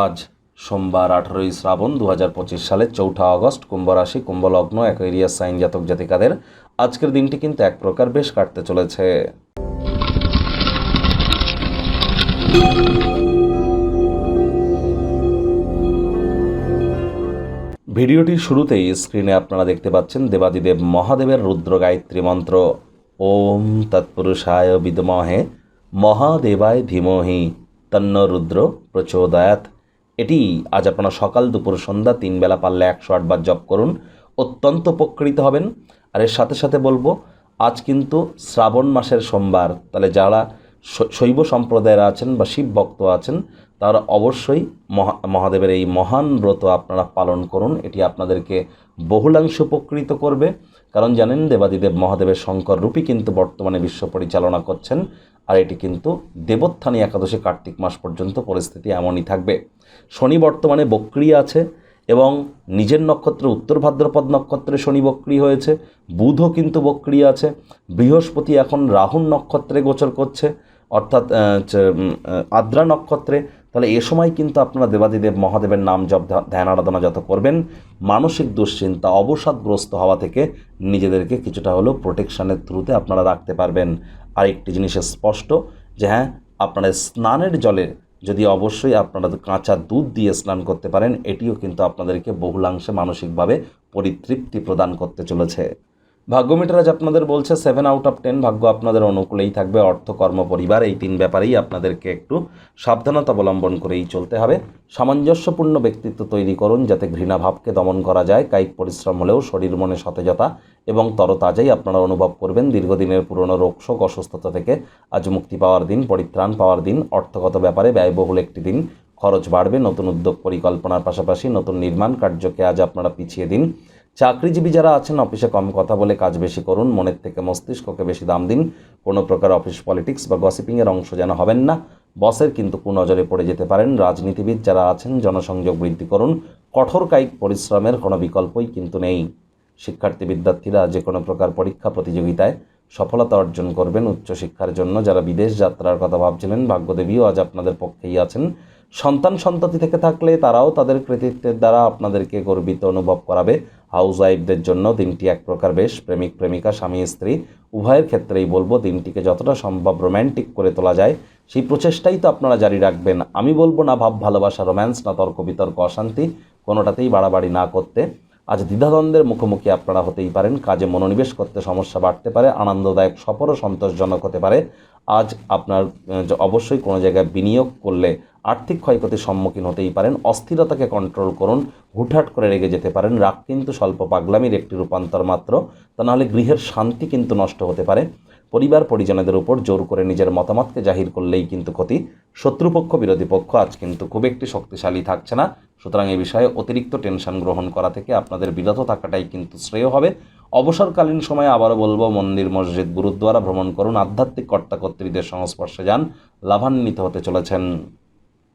আজ সোমবার আঠারোই শ্রাবণ দু হাজার পঁচিশ সালের চৌঠা আগস্ট, কুম্ভ রাশি, কুম্ভ লগ্ন, অ্যাকোয়ারিয়াস সাইন জাতক জাতিকাদের আজকের দিনটি কিন্তু এক প্রকার বেশ কাটতে চলেছে। ভিডিওটির শুরুতেই স্ক্রিনে আপনারা দেখতে পাচ্ছেন দেবাদিদেব মহাদেবের রুদ্র গায়ত্রী মন্ত্র। ওম তৎপুরুষায় বিদমহে মহাদেবায় ধীমহি। তন্ন রুদ্র প্রচোদয়াত এটি আজ আপনারা সকাল দুপুর সন্ধ্যা তিন বেলা পারলে একশো আটবার জপ করুন, অত্যন্ত উপকৃত হবেন। আর এর সাথে সাথে বলব, আজ কিন্তু শ্রাবণ মাসের সোমবার। তাহলে যারা শৈব সম্প্রদায়ের আছেন বা শিব ভক্ত আছেন তারা অবশ্যই মহা মহাদেবের এই মহান ব্রত আপনারা পালন করুন। এটি আপনাদেরকে বহুলাংশ উপকৃত করবে। কারণ জানেন দেবাদিদেব মহাদেবের শঙ্কর রূপী কিন্তু বর্তমানে বিশ্ব পরিচালনা করছেন। আর এটি কিন্তু দেবোত্থানী একাদশী কার্তিক মাস পর্যন্ত পরিস্থিতি এমনই থাকবে। শনি বর্তমানে বক্রি আছে এবং নিজের নক্ষত্র উত্তর ভাদ্রপদ নক্ষত্রে শনি বক্রি হয়েছে। বুধও কিন্তু বক্রি আছে। বৃহস্পতি এখন রাহুর নক্ষত্রে গোচর করছে। অর্থাৎ আদ্রা নক্ষত্রে তাহলে এ সময় কিন্তু আপনারা দেবাদিদেব মহাদেবের নাম জপ ধ্যান আরাধনা যত করবেন, মানসিক দুশ্চিন্তা, অবসাদগ্রস্ত হওয়া থেকে নিজেদেরকে কিছুটা হলেও প্রোটেকশানের থ্রুতে আপনারা রাখতে পারবেন। আর একটি জিনিস স্পষ্ট, যে হ্যাঁ আপনারা স্নানের জলে যদি অবশ্যই আপনারা কাঁচা দুধ দিয়ে স্নান করতে পারেন, এটিও কিন্তু আপনাদেরকে বহুলাংশে মানসিকভাবে পরিতৃপ্তি প্রদান করতে চলেছে। ভাগ্যমিটার আজ আপনাদের বলছে সেভেন আউট অফ টেন ভাগ্য আপনাদের অনুকূলেই থাকবে, অর্থ, কর্ম, পরিবার, এই তিন ব্যাপারেই আপনাদেরকে একটু সাবধানতা অবলম্বন করেই চলতে হবে। সামঞ্জস্যপূর্ণ ব্যক্তিত্ব তৈরি করুন যাতে ঘৃণাভাবকে দমন করা যায়, কায়িক পরিশ্রম হলেও শরীর মনে সতেজতা এবং তরতাজাই আপনারা অনুভব করবেন। দীর্ঘদিনের পুরনো রোগশোক অসুস্থতা থেকে আজ মুক্তি পাওয়ার দিন, পরিত্রাণ পাওয়ার দিন, অর্থগত ব্যাপারে ব্যয়বহুল একটি দিন, খরচ বাড়বে, নতুন উদ্যোগ পরিকল্পনার পাশাপাশি নতুন নির্মাণ কার্যকে আজ আপনারা পিছিয়ে দিন। চাকরিজীবী যারা আছেন, অফিসে কম কথা বলে কাজ বেশি করুন, মনের থেকে মস্তিষ্ককে বেশি দাম দিন। কোনো প্রকার অফিস পলিটিক্স বা গসিপিংয়ের অংশ যেন হবেন না। বসের কিন্তু কুনজরে পড়ে যেতে পারেন। রাজনীতিবিদ যারা আছেন, জনসংযোগ বৃদ্ধি করুন। কঠোর কায়িক পরিশ্রমের কোনো বিকল্পই কিন্তু নেই। শিক্ষার্থী বিদ্যার্থীরা যে কোনো প্রকার পরীক্ষা প্রতিযোগিতায় সফলতা অর্জন করবেন উচ্চশিক্ষার জন্য। যারা বিদেশ যাত্রার কথা ভাবছিলেন, ভাগ্যদেবীও আজ আপনাদের পক্ষেই আছেন। সন্তান সন্ততি থেকে থাকলে তারাও তাদের কৃতিত্বের দ্বারা আপনাদেরকে গর্বিত অনুভব করাবে। হাউস ওয়াইফদের জন্য দিনটি এক প্রকার বেশ। প্রেমিক, প্রেমিকা, স্বামী, স্ত্রী, উভয়ের ক্ষেত্রেই বলব দিনটিকে যতটা সম্ভব রোম্যান্টিক করে তোলা যায়, সেই প্রচেষ্টাই তো আপনারা জারি রাখবেন। আমি বলব না ভাব, ভালোবাসা, রোম্যান্স, না তর্ক বিতর্ক অশান্তি, কোনোটাতেই বাড়াবাড়ি না করতে। আজ দ্বিধাদ্বন্দ্বের মুখোমুখি আপনারা হতেই পারেন। কাজে মনোনিবেশ করতে সমস্যা বাড়তে পারে, আনন্দদায়ক সফর ও সন্তোষজনক হতে পারে। আজ আপনার অবশ্যই কোনো জায়গায় বিনিয়োগ করলে আর্থিক ক্ষয়ক্ষতির সম্মুখীন হতেই পারেন। অস্থিরতাকে কন্ট্রোল করুন, হুটহাট করে রেগে যেতে পারেন। রাগ কিন্তু স্বল্প পাগলামির একটি রূপান্তর মাত্র। তা নাহলে গৃহের শান্তি কিন্তু নষ্ট হতে পারে। পরিবার পরিজনেদের উপর জোর করে নিজের মতামতকে জাহির করলেই কিন্তু ক্ষতি। শত্রুপক্ষ, বিরোধী পক্ষ আজ কিন্তু খুব একটি শক্তিশালী থাকছে না। সুতরাং এ বিষয়ে অতিরিক্ত টেনশন গ্রহণ করা থেকে আপনাদের বিরত থাকাটাই কিন্তু শ্রেয় হবে। অবসরকালীন সময়ে আবারও বলব, মন্দির, মসজিদ, গুরুদ্বারা ভ্রমণ করুন। আধ্যাত্মিক কর্তাকর্ত্রীদের সংস্পর্শে যান। লাভান্বিত হতে চলেছেন।